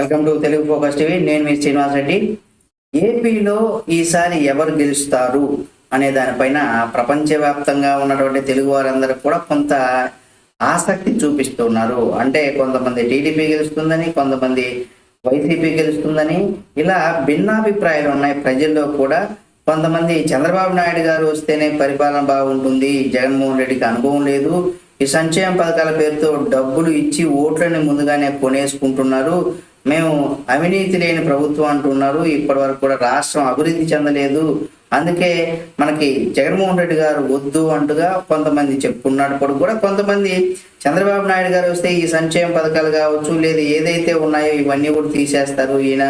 Welcome to Telugu focus TV. నేను మీ శ్రీనివాస్ రెడ్డి. ఏపీలో ఈసారి ఎవరు గెలుస్తారు అనే దానిపైన ప్రపంచవ్యాప్తంగా ఉన్నటువంటి తెలుగు వారందరూ కూడా కొంత ఆసక్తి చూపిస్తున్నారు. అంటే కొంతమంది టీడీపీ గెలుస్తుందని కొంతమంది వైసీపీ గెలుస్తుందని ఇలా భిన్నాభిప్రాయాలు ఉన్నాయి ప్రజల్లో కూడా. కొంతమంది చంద్రబాబు నాయుడు గారు వస్తేనే పరిపాలన బాగుంటుంది జగన్మోహన్ రెడ్డికి అనుభవం లేదు. ఈ సంక్షేమ పథకాల పేరుతో డబ్బులు ఇచ్చి ఓట్లని ముందుగానే కొనేసుకుంటున్నారు. మేము అవినీతి లేని ప్రభుత్వం అంటున్నారు. ఇప్పటి వరకు కూడా రాష్ట్రం అభివృద్ధి చెందలేదు. అందుకే మనకి జగన్మోహన్ రెడ్డి గారు వద్దు అంటుగా కొంతమంది చెప్పుకున్నప్పుడు కూడా కొంతమంది చంద్రబాబు నాయుడు గారు వస్తే ఈ సంక్షేమ పథకాలు కావచ్చు లేదా ఏదైతే ఉన్నాయో ఇవన్నీ కూడా తీసేస్తారు. ఈయన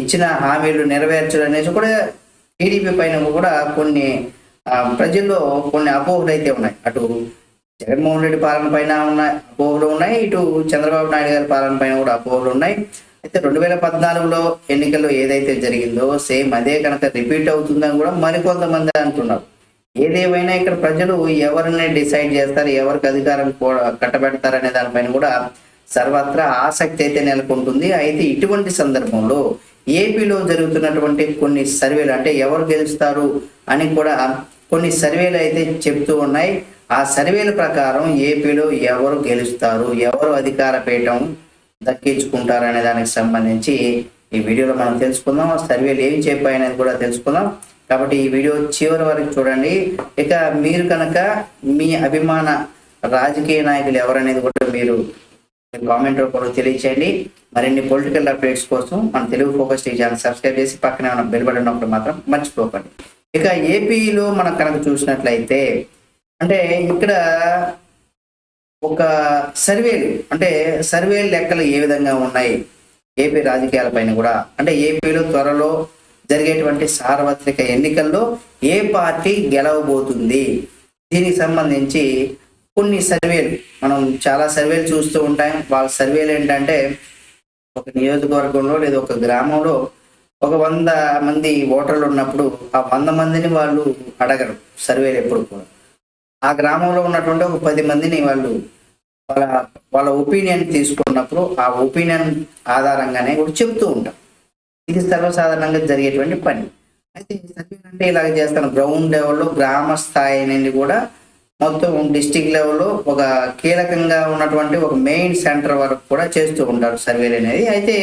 ఇచ్చిన హామీలు నెరవేర్చడం అనేసి కూడా టీడీపీ పైన కూడా కొన్ని ప్రజల్లో కొన్ని అపోహలు అయితే ఉన్నాయి. అటు జగన్మోహన్ రెడ్డి పాలన పైన ఉన్న అపోహలు ఉన్నాయి. ఇటు చంద్రబాబు నాయుడు గారి పాలన పైన కూడా అపోహలు ఉన్నాయి. అయితే రెండు వేల పద్నాలుగులో ఎన్నికల్లో ఏదైతే జరిగిందో సేమ్ అదే కనుక రిపీట్ అవుతుందని కూడా మరికొంతమంది అంటున్నారు. ఏదేమైనా ఇక్కడ ప్రజలు ఎవరిని డిసైడ్ చేస్తారు ఎవరికి అధికారం కట్టబెడతారనే దానిపైన కూడా సర్వత్రా ఆసక్తి అయితే నెలకొంటుంది. అయితే ఇటువంటి సందర్భంలో ఏపీలో జరుగుతున్నటువంటి కొన్ని సర్వేలు అంటే ఎవరు గెలుస్తారు అని కూడా కొన్ని సర్వేలు అయితే చెప్తూ ఉన్నాయి. ఆ సర్వేల ప్రకారం ఏపీలో ఎవరు గెలుస్తారు ఎవరు అధికార పీఠం దక్కించుకుంటారు అనే దానికి సంబంధించి ఈ వీడియోలో మనం తెలుసుకుందాం. ఆ సర్వేలు ఏం చెప్పాయనేది కూడా తెలుసుకుందాం. కాబట్టి ఈ వీడియో చివరి వరకు చూడండి. ఇక మీరు కనుక మీ అభిమాన రాజకీయ నాయకులు ఎవరనేది కూడా మీరు కామెంట్ రూపంలో తెలియచేయండి. మరిన్ని పొలిటికల్ అప్డేట్స్ కోసం మన తెలుగు ఫోకస్ ఛానల్ సబ్స్క్రైబ్ చేసి పక్కనే ఉన్న బెల్ బటన్ ఉన్నప్పుడు మాత్రం మర్చిపోకండి. ఇక ఏపీలో మనం కనుక చూసినట్లయితే అంటే ఇక్కడ ఒక సర్వేలు అంటే సర్వేలు లెక్కలు ఏ విధంగా ఉన్నాయి? ఏపీ రాజకీయాలపైన కూడా. అంటే ఏపీలో త్వరలో జరిగేటువంటి సార్వత్రిక ఎన్నికల్లో ఏ పార్టీ గెలవబోతుంది? దీనికి సంబంధించి కొన్ని సర్వేలు. మనం చాలా సర్వేలు చూస్తూ ఉంటాం. వాళ్ళ సర్వేలు ఏంటంటే ఒక నియోజకవర్గంలో లేదా ఒక గ్రామంలో ఒక వంద మంది ఓటర్లు ఉన్నప్పుడు ఆ వంద మందిని వాళ్ళు అడగరు. సర్వేలు ఎప్పుడు కూడా. ఆ గ్రామంలో ఉన్నటువంటి ఒక పది మందిని వాళ్ళు వాళ్ళ వాళ్ళ ఒపీనియన్ తీసుకున్నప్పుడు ఆ ఒపీనియన్ ఆధారంగానే కూడా చెప్తూ ఉంటాం. ఇది సర్వసాధారణంగా జరిగేటువంటి పని. అయితే సర్వే అంటే ఇలాగ చేస్తాను. గ్రౌండ్ లెవెల్లో గ్రామ స్థాయి నుండి కూడా మొత్తం డిస్టిక్ లెవెల్లో ఒక కీలకంగా ఉన్నటువంటి ఒక మెయిన్ సెంటర్ వరకు కూడా చేస్తూ ఉంటారు సర్వేలు అనేది. అయితే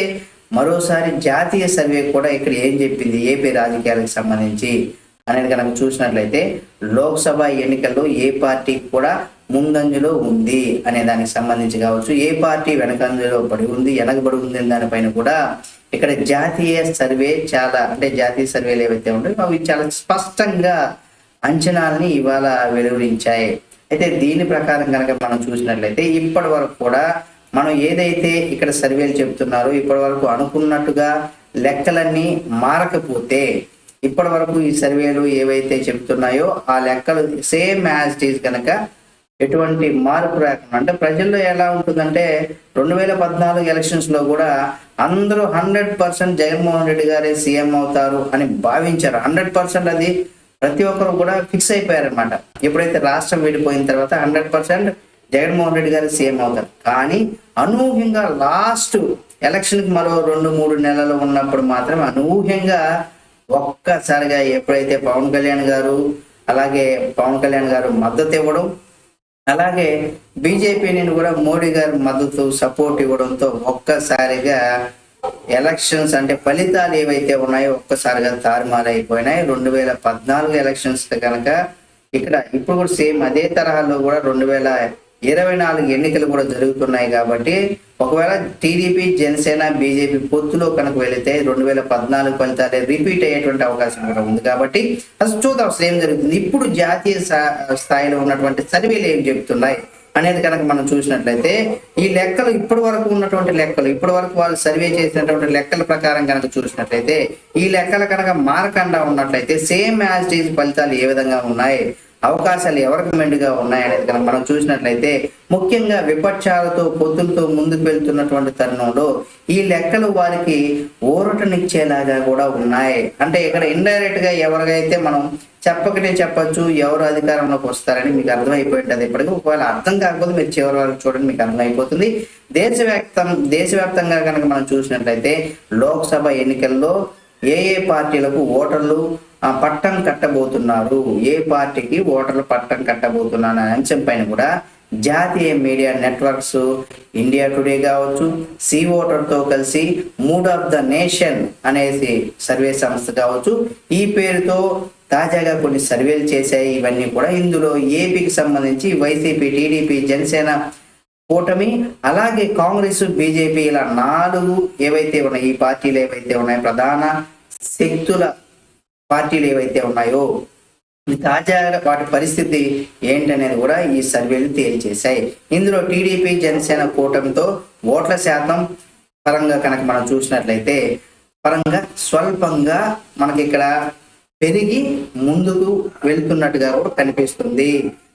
మరోసారి జాతీయ సర్వే కూడా ఇక్కడ ఏం చెప్పింది? ఏపీ రాజకీయాలకు సంబంధించి అనేది కనుక చూసినట్లయితే లోక్సభ ఎన్నికల్లో ఏ పార్టీ కూడా ముందంజలో ఉంది అనే దానికి సంబంధించి కావచ్చు. ఏ పార్టీ వెనకంజలో పడి ఉంది వెనకబడి ఉంది దానిపైన కూడా ఇక్కడ జాతీయ సర్వే చాలా అంటే జాతీయ సర్వేలు ఏవైతే ఉంటాయో అవి చాలా స్పష్టంగా అంచనాలని ఇవాళ వెలువరించాయి. అయితే దీని ప్రకారం కనుక మనం చూసినట్లయితే ఇప్పటి వరకు కూడా మనం ఏదైతే ఇక్కడ సర్వేలు చెప్తున్నారో ఇప్పటి వరకు అనుకున్నట్టుగా లెక్కలన్నీ మారకపోతే ఇప్పటి వరకు ఈ సర్వేలు ఏవైతే చెప్తున్నాయో ఆ లెక్కలు సేమ్ యాజ్ టీజ్ కనుక ఎటువంటి మార్పు రాకుండా అంటే ప్రజల్లో ఎలా ఉంటుందంటే రెండు వేల పద్నాలుగు ఎలక్షన్స్లో కూడా అందరూ హండ్రెడ్ పర్సెంట్ జగన్మోహన్ రెడ్డి గారే సీఎం అవుతారు అని భావించారు. హండ్రెడ్ పర్సెంట్ అది ప్రతి ఒక్కరు కూడా ఫిక్స్ అయిపోయారనమాట ఎప్పుడైతే రాష్ట్రం విడిపోయిన తర్వాత హండ్రెడ్ పర్సెంట్ జగన్మోహన్ రెడ్డి గారు సీఎం అవుతారు. కానీ అనూహ్యంగా లాస్ట్ ఎలక్షన్కి మరో రెండు మూడు నెలలు ఉన్నప్పుడు మాత్రం అనూహ్యంగా ఒక్కసారిగా ఎప్పుడైతే పవన్ కళ్యాణ్ గారు అలాగే పవన్ కళ్యాణ్ గారు మద్దతు ఇవ్వడం అలాగే బీజేపీని కూడా మోడీ గారు మద్దతు సపోర్ట్ ఇవ్వడంతో ఒక్కసారిగా ఎలక్షన్స్ అంటే ఫలితాలు ఏవైతే ఉన్నాయో ఒక్కసారిగా తారుమారైపోయినాయి. రెండు వేల పద్నాలుగు ఎలక్షన్స్ కనుక ఇక్కడ ఇప్పుడు కూడా సేమ్ అదే తరహాలో కూడా రెండు వేల ఇరవై నాలుగు ఎన్నికలు కూడా జరుగుతున్నాయి కాబట్టి ఒకవేళ టీడీపీ జనసేన బీజేపీ పొత్తులో కనుక వెళితే రెండు వేల పద్నాలుగు ఫలితాలే రిపీట్ అయ్యేటువంటి అవకాశం కూడా ఉంది కాబట్టి అసలు చూద్దాం అసలు ఏం జరుగుతుంది? ఇప్పుడు జాతీయ స్థాయిలో ఉన్నటువంటి సర్వేలు ఏం చెప్తున్నాయి అనేది కనుక మనం చూసినట్లయితే ఈ లెక్కలు ఇప్పటి వరకు ఉన్నటువంటి లెక్కలు ఇప్పటి వరకు వాళ్ళు సర్వే చేసినటువంటి లెక్కల ప్రకారం కనుక చూసినట్లయితే ఈ లెక్కలు కనుక మారకుండా ఉన్నట్లయితే సేమ్ యాజ్ ఫలితాలు ఏ విధంగా ఉన్నాయి? అవకాశాలు ఎవరికి మెండుగా ఉన్నాయి అనేది కనుక మనం చూసినట్లయితే ముఖ్యంగా విపక్షాలతో పొత్తులతో ముందుకు వెళ్తున్నటువంటి తరుణంలో ఈ లెక్కలు వారికి ఊరటనిచ్చేలాగా కూడా ఉన్నాయి. అంటే ఇక్కడ ఇండైరెక్ట్గా ఎవరికైతే మనం చెప్పకనే చెప్పచ్చు ఎవరు అధికారంలోకి వస్తారని మీకు అర్థమైపోయి ఉంటుంది ఇప్పటికీ. ఒకవేళ అర్థం కాకపోతే మీరు చివరి వరకు చూడండి మీకు అర్థమైపోతుంది. దేశవ్యాప్తం దేశవ్యాప్తంగా కనుక మనం చూసినట్లయితే లోక్సభ ఎన్నికల్లో ఏ ఏ పార్టీలకు ఓటర్లు ఆ, పట్టం కట్టబోతున్నారు. ఏ పార్టీకి ఓటర్లు పట్టం కట్టబోతున్నారు అనే అంశం పైన కూడా జాతీయ మీడియా నెట్వర్క్స్ ఇండియా టుడే కావచ్చు సి ఓటర్తో కలిసి మూడ్ ఆఫ్ ద నేషన్ అనేసి సర్వే సంస్థ కావచ్చు ఈ పేరుతో తాజాగా కొన్ని సర్వేలు చేశాయి. ఇవన్నీ కూడా ఇందులో ఏపీకి సంబంధించి వైసీపీ టీడీపీ జనసేన కూటమి అలాగే కాంగ్రెస్ బీజేపీ ఇలా నాలుగు ఏవైతే ఉన్నాయి ఈ పార్టీలు ఏవైతే ఉన్నాయో ప్రధాన శక్తుల పార్టీలు ఏవైతే ఉన్నాయో తాజా తాజాగా వాటి పరిస్థితి ఏంటనేది కూడా ఈ సర్వేలు తేల్చేశాయి. ఇందులో టీడీపీ జనసేన కూటమితో ఓట్ల శాతం పరంగా కనుక మనం చూసినట్లయితే పరంగా స్వల్పంగా మనకి ఇక్కడ పెరిగి ముందుకు వెళ్తున్నట్టుగా కూడా కనిపిస్తుంది.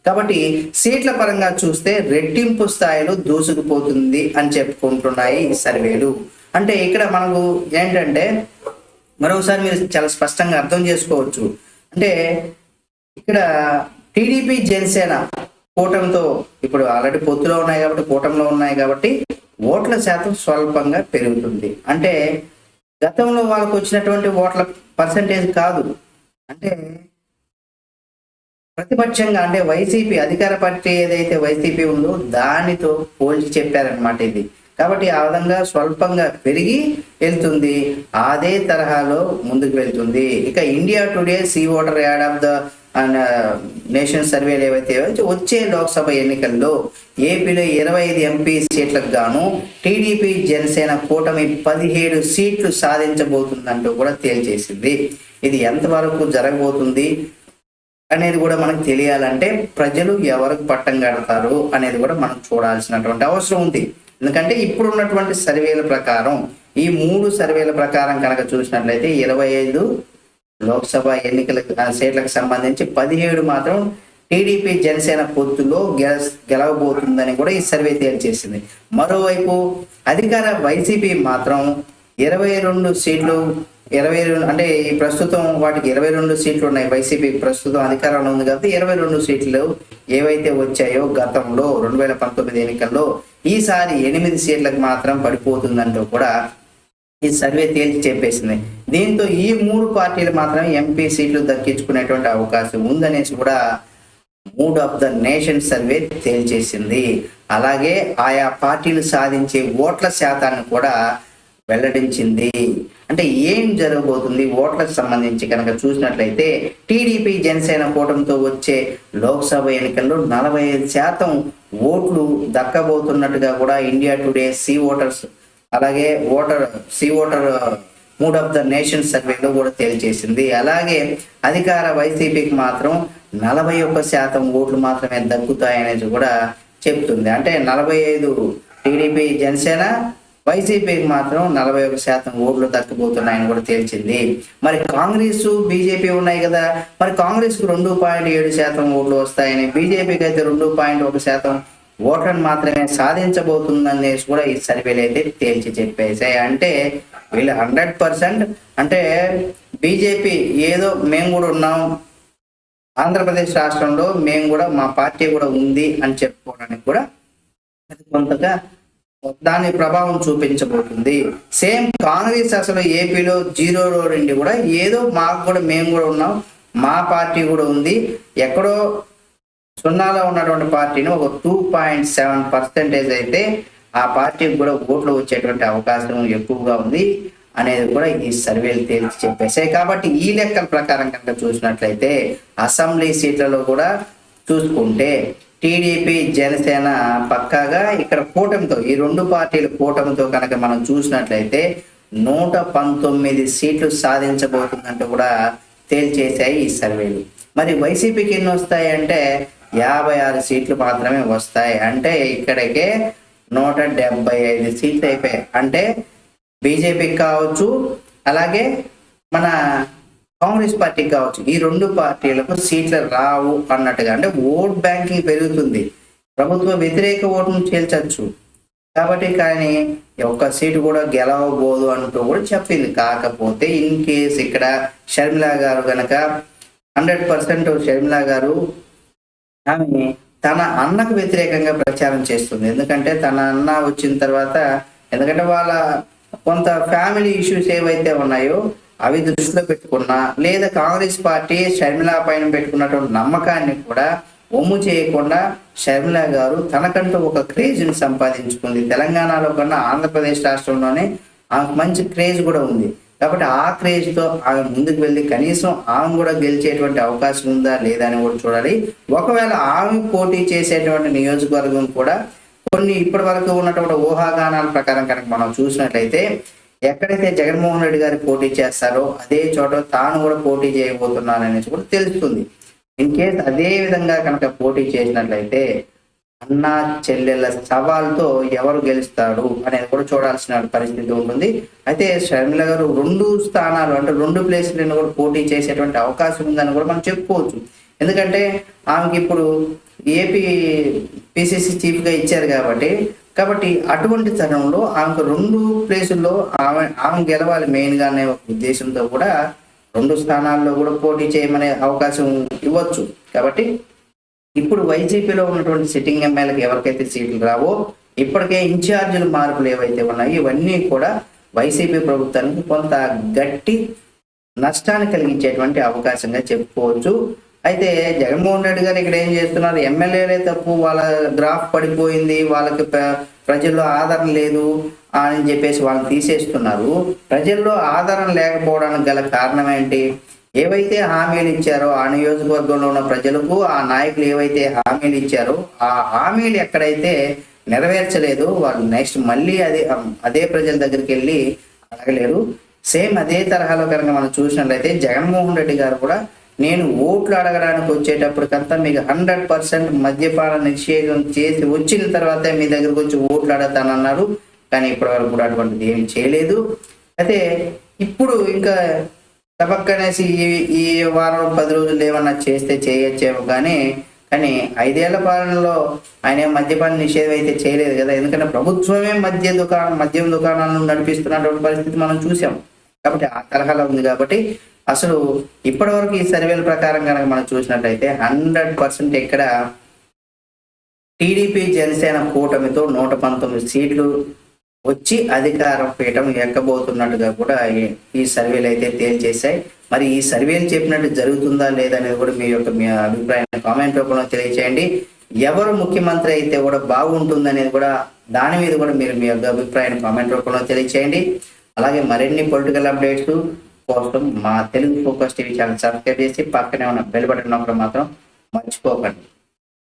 కాబట్టి సీట్ల పరంగా చూస్తే రెట్టింపు స్థాయిలో దూసుకుపోతుంది అని చెప్పుకుంటున్నాయి ఈ సర్వేలు. అంటే ఇక్కడ మనకు ఏంటంటే మరొకసారి మీరు చాలా స్పష్టంగా అర్థం చేసుకోవచ్చు. అంటే ఇక్కడ టీడీపీ జనసేన కూటమితో ఇప్పుడు ఆల్రెడీ పొత్తులో ఉన్నాయి కాబట్టి కూటమిలో ఉన్నాయి కాబట్టి ఓట్ల శాతం స్వల్పంగా పెరుగుతుంది. అంటే గతంలో వాళ్ళకు వచ్చినటువంటి ఓట్ల పర్సంటేజ్ కాదు. అంటే ప్రతిపక్షంగా అంటే వైసీపీ అధికార పార్టీ ఏదైతే వైసీపీ ఉందో దానితో పోల్చి చెప్పారనమాట ఇది. కాబట్టి ఆ విధంగా స్వల్పంగా పెరిగి వెళ్తుంది. అదే తరహాలో ముందుకు వెళ్తుంది. ఇక India today C voter ad of the nation సర్వేలు ఏవైతే వచ్చే లోక్సభ ఎన్నికల్లో ఏపీలో ఇరవై ఐదు ఎంపీ సీట్లకు గాను టీడీపీ జనసేన కూటమి పదిహేడు సీట్లు సాధించబోతుందంటూ కూడా తేల్చేసింది. ఇది ఎంతవరకు జరగబోతుంది అనేది కూడా మనకు తెలియాలంటే ప్రజలు ఎవరికి పట్టం కడతారు అనేది కూడా మనం చూడాల్సినటువంటి అవసరం ఉంది. ఎందుకంటే ఇప్పుడు ఉన్నటువంటి సర్వేల ప్రకారం ఈ మూడు సర్వేల ప్రకారం కనుక చూసినట్లయితే ఇరవై ఐదు లోక్సభ ఎన్నికల సీట్లకు సంబంధించి పదిహేడు మాత్రం టీడీపీ జనసేన పొత్తులో గెల గెలవబోతుందని కూడా ఈ సర్వే తేల్చేసింది. మరోవైపు అధికార వైసీపీ మాత్రం ఇరవై రెండు సీట్లు ఇరవై రెండు అంటే ఈ ప్రస్తుతం వాటికి ఇరవై రెండు సీట్లు ఉన్నాయి వైసీపీ ప్రస్తుతం అధికారంలో ఉంది కాబట్టి ఇరవై రెండు సీట్లు ఏవైతే వచ్చాయో గతంలో రెండు వేల పంతొమ్మిది ఎన్నికల్లో ఈసారి ఎనిమిది సీట్లకు మాత్రం పడిపోతుందంటూ కూడా ఈ సర్వే తేల్చి చెప్పేసింది. దీంతో ఈ మూడు పార్టీలు మాత్రం ఎంపీ సీట్లు దక్కించుకునేటువంటి అవకాశం ఉందనేసి కూడా mood of the nation survey తేల్చేసింది. అలాగే ఆయా పార్టీలు సాధించే ఓట్ల శాతాన్ని కూడా వెల్లడించింది. అంటే ఏం జరగబోతుంది? ఓట్లకు సంబంధించి కనుక చూసినట్లయితే టీడీపీ జనసేన కూటమితో వచ్చే లోక్సభ ఎన్నికల్లో నలభై ఐదు శాతం ఓట్లు దక్కబోతున్నట్టుగా కూడా ఇండియా టుడే సి ఓటర్స్ అలాగే voter C voter mood of the nation సర్వేలో కూడా తేల్చేసింది అలాగే అధికార వైసీపీకి మాత్రం నలభై ఒక్క శాతం ఓట్లు మాత్రమే దక్కుతాయనేది కూడా చెప్తుంది. అంటే నలభై ఐదు టీడీపీ జనసేన వైసీపీకి మాత్రం నలభై ఒక శాతం ఓట్లు దక్కబోతున్నాయని కూడా తేల్చింది. మరి కాంగ్రెస్ బీజేపీ ఉన్నాయి కదా. మరి కాంగ్రెస్కు రెండు పాయింట్ ఏడు శాతం ఓట్లు వస్తాయని బీజేపీకి అయితే రెండు పాయింట్ ఒక శాతం ఓట్లను మాత్రమే సాధించబోతుందనేసి కూడా ఈ సర్వేలు అయితే తేల్చి చెప్పేసాయి అంటే వీళ్ళు హండ్రెడ్ పర్సెంట్ అంటే బీజేపీ ఏదో మేము కూడా ఉన్నాం ఆంధ్రప్రదేశ్ రాష్ట్రంలో మేము కూడా మా పార్టీ కూడా ఉంది అని చెప్పుకోవడానికి కూడా అది కొంతగా దాని ప్రభావం చూపించబోతుంది. సేమ్ కాంగ్రెస్ అసలు ఏపీలో జీరోలో నుండి కూడా ఏదో మాకు కూడా మేము కూడా ఉన్నాం మా పార్టీ కూడా ఉంది. ఎక్కడో సున్నాలో ఉన్నటువంటి పార్టీని ఒక టూ పాయింట్ సెవెన్ పర్సెంటేజ్ అయితే ఆ పార్టీకి కూడా ఓట్లు వచ్చేటువంటి అవకాశం ఎక్కువగా ఉంది అనేది కూడా ఈ సర్వేలు తేల్చి చెప్పేసాయి కాబట్టి ఈ లెక్కల ప్రకారం కనుక చూసినట్లయితే అసెంబ్లీ సీట్లలో కూడా చూసుకుంటే టీడీపీ జనసేన పక్కాగా ఇక్కడ కూటమితో ఈ రెండు పార్టీల కూటమితో కనుక మనం చూసినట్లయితే నూట పంతొమ్మిది సీట్లు సాధించబోతుందంటూ కూడా తేల్చేశాయి ఈ సర్వేలు. మరి వైసీపీకి ఎన్ని వస్తాయి అంటే యాభై ఆరు సీట్లు మాత్రమే వస్తాయి. అంటే ఇక్కడికే నూట డెబ్బై ఐదు సీట్లు అయిపోయాయి. అంటే బీజేపీకి కావచ్చు అలాగే మన కాంగ్రెస్ పార్టీ కావచ్చు ఈ రెండు పార్టీలకు సీట్లు రావు అన్నట్టుగా. అంటే ఓట్ బ్యాంకింగ్ పెరుగుతుంది. ప్రభుత్వ వ్యతిరేక ఓటును చేల్చచ్చు కాబట్టి కానీ ఒక్క సీటు కూడా గెలవబోదు అంటూ కూడా చెప్పింది. కాకపోతే ఇన్ కేస్ ఇక్కడ షర్మిల గారు కనుక హండ్రెడ్ పర్సెంట్ షర్మిల గారు ఆమె తన అన్నకు వ్యతిరేకంగా ప్రచారం చేస్తుంది. ఎందుకంటే తన అన్న వచ్చిన తర్వాత ఎందుకంటే వాళ్ళ కొంత ఫ్యామిలీ ఇష్యూస్ ఏవైతే ఉన్నాయో అవి దృష్టిలో పెట్టుకున్నా లేదా కాంగ్రెస్ పార్టీ షర్మిల పైన పెట్టుకున్నటువంటి నమ్మకాన్ని కూడా ఒమ్ము చేయకుండా షర్మిల గారు తనకంటూ ఒక క్రేజ్ని సంపాదించుకుంది. తెలంగాణలో కన్నా ఆంధ్రప్రదేశ్ రాష్ట్రంలోనే ఆమెకు మంచి క్రేజ్ కూడా ఉంది. కాబట్టి ఆ క్రేజ్తో ఆమె ముందుకు వెళ్ళి కనీసం ఆమె కూడా గెలిచేటువంటి అవకాశం ఉందా లేదా అని కూడా చూడాలి. ఒకవేళ ఆమె పోటీ చేసేటువంటి నియోజకవర్గం కూడా కొన్ని ఇప్పటి వరకు ఉన్నటువంటి ఊహాగానాల ప్రకారం కనుక మనం చూసినట్లయితే ఎక్కడైతే జగన్మోహన్ రెడ్డి గారు పోటీ చేస్తారో అదే చోట తాను కూడా పోటీ చేయబోతున్నాననేసి కూడా తెలుస్తుంది. ఇన్ కేస్ అదే విధంగా కనుక పోటీ చేసినట్లయితే అన్న చెల్లెళ్ళ సవాల్తో ఎవరు గెలుస్తాడు అనేది కూడా చూడాల్సిన పరిస్థితి ఉంటుంది. అయితే షర్మిల గారు రెండు స్థానాలు అంటే రెండు ప్లేసులను కూడా పోటీ చేసేటువంటి అవకాశం ఉందని కూడా మనం చెప్పుకోవచ్చు. ఎందుకంటే ఆమెకి ఇప్పుడు ఏపీ పిసిసి చీఫ్గా ఇచ్చారు కాబట్టి కాబట్టి అటువంటి తరుణంలో ఆమెకు రెండు ప్లేసుల్లో ఆమె ఆమె గెలవాలి మెయిన్గా అనే ఒక ఉద్దేశంతో కూడా రెండు స్థానాల్లో కూడా పోటీ చేయమనే అవకాశం ఇవ్వచ్చు. కాబట్టి ఇప్పుడు వైసీపీలో ఉన్నటువంటి సిట్టింగ్ ఎమ్మెల్యేలకు ఎవరికైతే సీట్లు రావో ఇప్పటికే ఇన్ఛార్జీలు మార్పులు ఏవైతే ఉన్నాయో ఇవన్నీ కూడా వైసీపీ ప్రభుత్వానికి కొంత గట్టి నష్టాన్ని కలిగించేటువంటి అవకాశంగా చెప్పుకోవచ్చు. అయితే జగన్మోహన్ రెడ్డి గారు ఇక్కడ ఏం చేస్తున్నారు? ఎమ్మెల్యేలే తప్పు వాళ్ళ గ్రాఫ్ పడిపోయింది వాళ్ళకి ప్ర- ప్రజల్లో ఆదరణ లేదు అని చెప్పేసి వాళ్ళు తీసేస్తున్నారు. ప్రజల్లో ఆదరణ లేకపోవడానికి గల కారణం ఏంటి? ఏవైతే హామీలు ఇచ్చారో ఆ నియోజకవర్గంలో ఉన్న ప్రజలకు ఆ నాయకులు ఏవైతే హామీలు ఇచ్చారో ఆ హామీలు ఎక్కడైతే నెరవేర్చలేదు వాళ్ళు నెక్స్ట్ మళ్ళీ అదే అదే ప్రజల దగ్గరికి వెళ్ళి అడగలేరు. సేమ్ అదే తరహాలో కనుక మనం చూసినట్లయితే జగన్మోహన్ రెడ్డి గారు కూడా నేను ఓట్లు అడగడానికి వచ్చేటప్పటికంతా మీకు హండ్రెడ్ పర్సెంట్ మద్యపాన నిషేధం చేసి వచ్చిన తర్వాతే మీ దగ్గరకు వచ్చి ఓట్లు అడగతానన్నారు కానీ ఇప్పటి వరకు కూడా అటువంటిది ఏం చేయలేదు. అయితే ఇప్పుడు ఇంకా తపక్కనేసి ఈ ఈ వారం పది రోజులు ఏమన్నా చేస్తే చేయొచ్చేమో కానీ కానీ ఐదేళ్ళ పాలనలో ఆయన మద్యపాన నిషేధం అయితే చేయలేదు కదా. ఎందుకంటే ప్రభుత్వమే మద్య దుకాణం మద్యం దుకాణాలను నడిపిస్తున్నటువంటి పరిస్థితి మనం చూసాం. కాబట్టి ఆ తరహాలో ఉంది కాబట్టి అసలు ఇప్పటివరకు ఈ సర్వేల ప్రకారం కనుక మనం చూసినట్లయితే హండ్రెడ్ పర్సెంట్ ఇక్కడ టీడీపీ జనసేన కూటమితో నూట పంతొమ్మిది సీట్లు వచ్చి అధికారం పీఠం ఎక్కబోతున్నట్టుగా కూడా ఈ- సర్వేలు అయితే తేల్చేశాయి. మరి ఈ సర్వేలు చెప్పినట్టు జరుగుతుందా లేదా అనేది కూడా మీ యొక్క మీ అభిప్రాయాన్ని కామెంట్ రూపంలో తెలియచేయండి. ఎవరు ముఖ్యమంత్రి అయితే కూడా బాగుంటుందనేది కూడా దాని మీద కూడా మీరు మీ యొక్క అభిప్రాయాన్ని కామెంట్ రూపంలో తెలియచేయండి. అలాగే మరిన్ని పొలిటికల్ అప్డేట్స్ కోసం మా Telugu focus TV channel subscribe చేసి పక్కనే ఉన్న బెల్ బటన్ నొక్కడం మాత్రం మర్చిపోకండి.